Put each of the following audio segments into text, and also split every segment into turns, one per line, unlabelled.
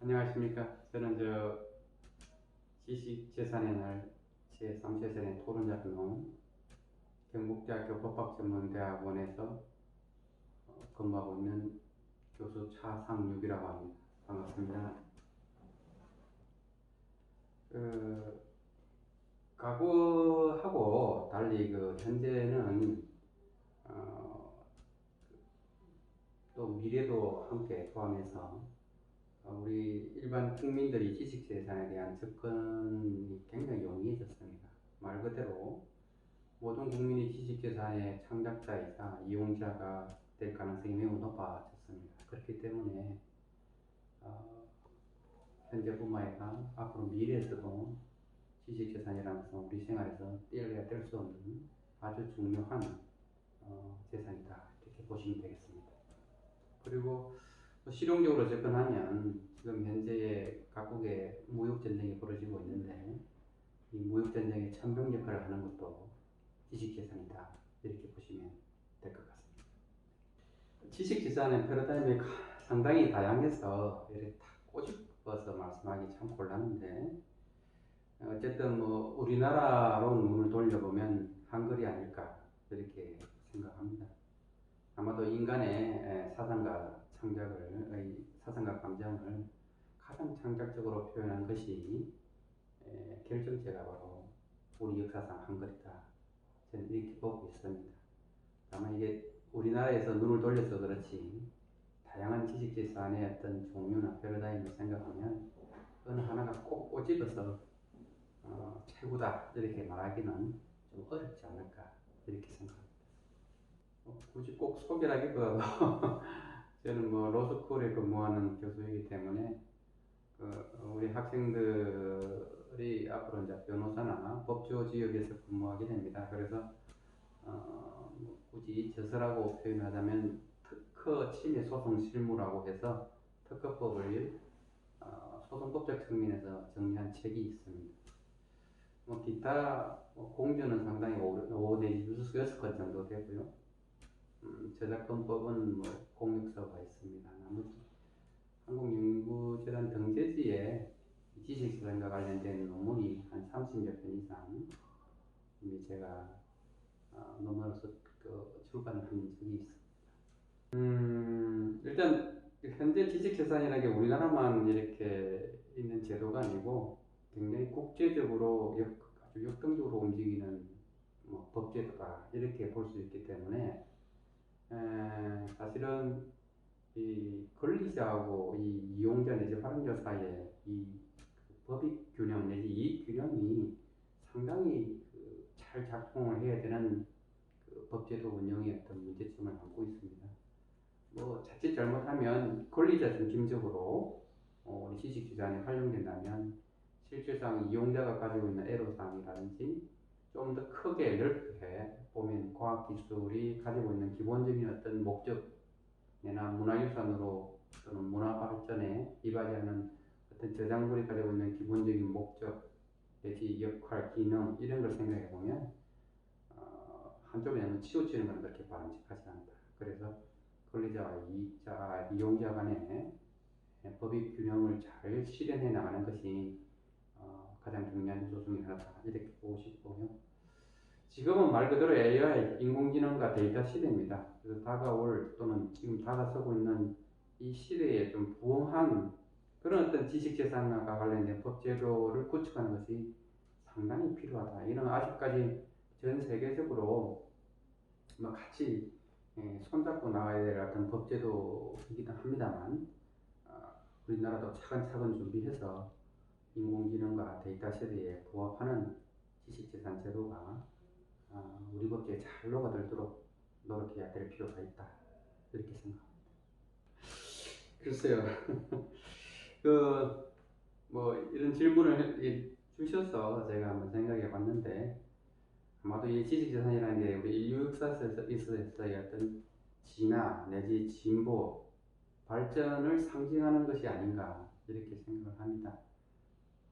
안녕하십니까. 저는 저 지식 재산의 날 제3세선의 토론자로 경북대학교 법학전문대학원에서 어, 근무하고 있는 교수 차상육이라고 합니다. 반갑습니다. 그 과거하고 달리 그 현재는 어, 또 미래도 함께 포함해서 어, 우리 일반 국민들이 지식재산에 대한 접근이 굉장히 용이해졌습니다. 말 그대로 모든 국민이 지식 재산의 창작자이자 이용자가 될 가능성이 매우 높아졌습니다. 그렇기 때문에 어, 현재 뿐만 아니라 앞으로 미래에서도 지식 재산이라는 것은 우리 생활에서 떼어야 뗄 수 없는 아주 중요한 어, 재산이다 이렇게 보시면 되겠습니다. 그리고 또 실용적으로 접근하면 지금 현재 각국의 무역 전쟁이 벌어지고 있는데 이 무역 전쟁의 천병 역할을 하는 것도 지식 재산이다 이렇게 보시면 될 것 같습니다. 지식 재산의 패러다임이 상당히 다양해서 이렇게 다 꼬집어서 말씀하기 참 곤란한데 어쨌든 뭐 우리나라로 눈을 돌려보면 한글이 아닐까 이렇게 생각합니다. 아마도 인간의 사상과 창작을 사상과 감정을 가장 창작적으로 표현한 것이 결정체가 바로 우리 역사상 한글이다. 저는 이렇게 보고 있습니다. 다만 이게 우리나라에서 눈을 돌려서 그렇지 다양한 지식재산의 어떤 종류나 패러다임을 생각하면 어느 하나가 꼭 꼬집어서 어, 최고다 이렇게 말하기는 좀 어렵지 않을까 이렇게 생각합니다. 어, 굳이 꼭 소개하기보다도 저는 뭐 로스쿨에 근무하는 교수이기 때문에 그 우리 학생들이 앞으로 이제 변호사나 법조 지역에서 근무하게 됩니다. 그래서 어, 뭐 굳이 저서라고 표현하자면 특허 침해 소송 실무라고 해서 특허법을 어, 소송법적 측면에서 정리한 책이 있습니다. 뭐 기타 뭐 공조는 상당히 5, 내지 6건 정도 되고요. 음, 저작권법은 뭐 공익서가 있습니다. 나머지 한국연구재단 등재지에 지식재산과 관련된 논문이 한 30여 편 이상 이미 제가 어, 논문으로서 그 출간한 적이 있습니다. 음, 일단 현재 지식재산이라는 게 우리나라만 이렇게 있는 제도가 아니고 굉장히 국제적으로 역, 아주 역동적으로 움직이는 뭐 법제도다 이렇게 볼 수 있기 때문에 에, 사실은 이 권리자하고 이 이용자 내지 활용자 사이에 이 법익 균형 내지 이익 균형이 상당히 그 잘 작동을 해야 되는 그 법제도 운영의 어떤 문제점을 안고 있습니다. 뭐 자칫 잘못하면 권리자 중심적으로 어, 우리 지식재산이 활용된다면 실질상 이용자가 가지고 있는 애로사항이라든지 좀 더 크게 넓게 보면 과학 기술이 가지고 있는 기본적인 어떤 목적이나 문화유산으로 또는 문화 발전에 이바지하는 어떤 저작물이 가지고 있는 기본적인 목적 내지 역할, 기능 이런 걸 생각해 보면 어, 한쪽에 너무 치우치는 건 그렇게 바람직하지 않다. 그래서 권리자와 이익자, 이용자 간의 법익 균형을 잘 실현해 나가는 것이 어, 가장 중요한 요소 중에 하나다 이렇게 보고 싶고요. 지금은 말 그대로 AI, 인공지능과 데이터 시대입니다. 그래서 다가올 또는 지금 다가서고 있는 이 시대에 좀 부응한 그런 어떤 지식재산과 관련된 법제도를 구축하는 것이 상당히 필요하다. 이런 아직까지 전 세계적으로 뭐 같이 예, 손잡고 나가야 될 어떤 법제도이기도 합니다만 어, 우리나라도 차근차근 준비해서 인공지능과 데이터 세대에 부합하는 지식재산 제도가 어, 우리 법제에 잘 녹아들도록 노력해야 될 필요가 있다 이렇게 생각합니다. 글쎄요, 그 뭐 이런 질문을 주셔서 제가 한번 생각해 봤는데 아마도 이 지식재산이라는 게 우리 인류 역사에서 있어서의 어떤 진화 내지 진보 발전을 상징하는 것이 아닌가 이렇게 생각을 합니다.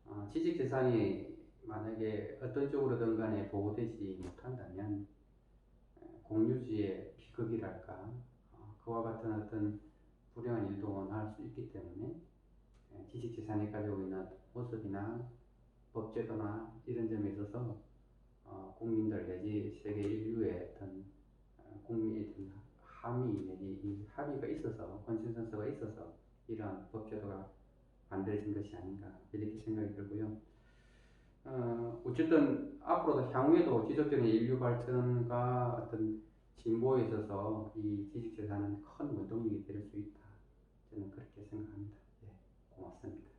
어, 지식재산이 만약에 어떤 쪽으로든 간에 보호되지 못한다면 공유주의 비극이랄까 어, 그와 같은 어떤 불행한 일도 원할 수 있기 때문에 지식재산이 가지고 있는 모습이나 법제도나 이런 점에 있어서 어, 국민들 내지 세계 인류의 어떤 어, 국민의 어떤 함의 내지 이 합의가 있어서 컨센서스가 있어서 이러한 법제도가 만들어진 것이 아닌가 이렇게 생각이 들고요. 어, 어쨌든 앞으로도 향후에도 지속적인 인류 발전과 어떤 진보에 있어서 이 지식재산은 큰 원동력이 될 수 있다. 저는 그렇게 생각합니다. 예, 고맙습니다.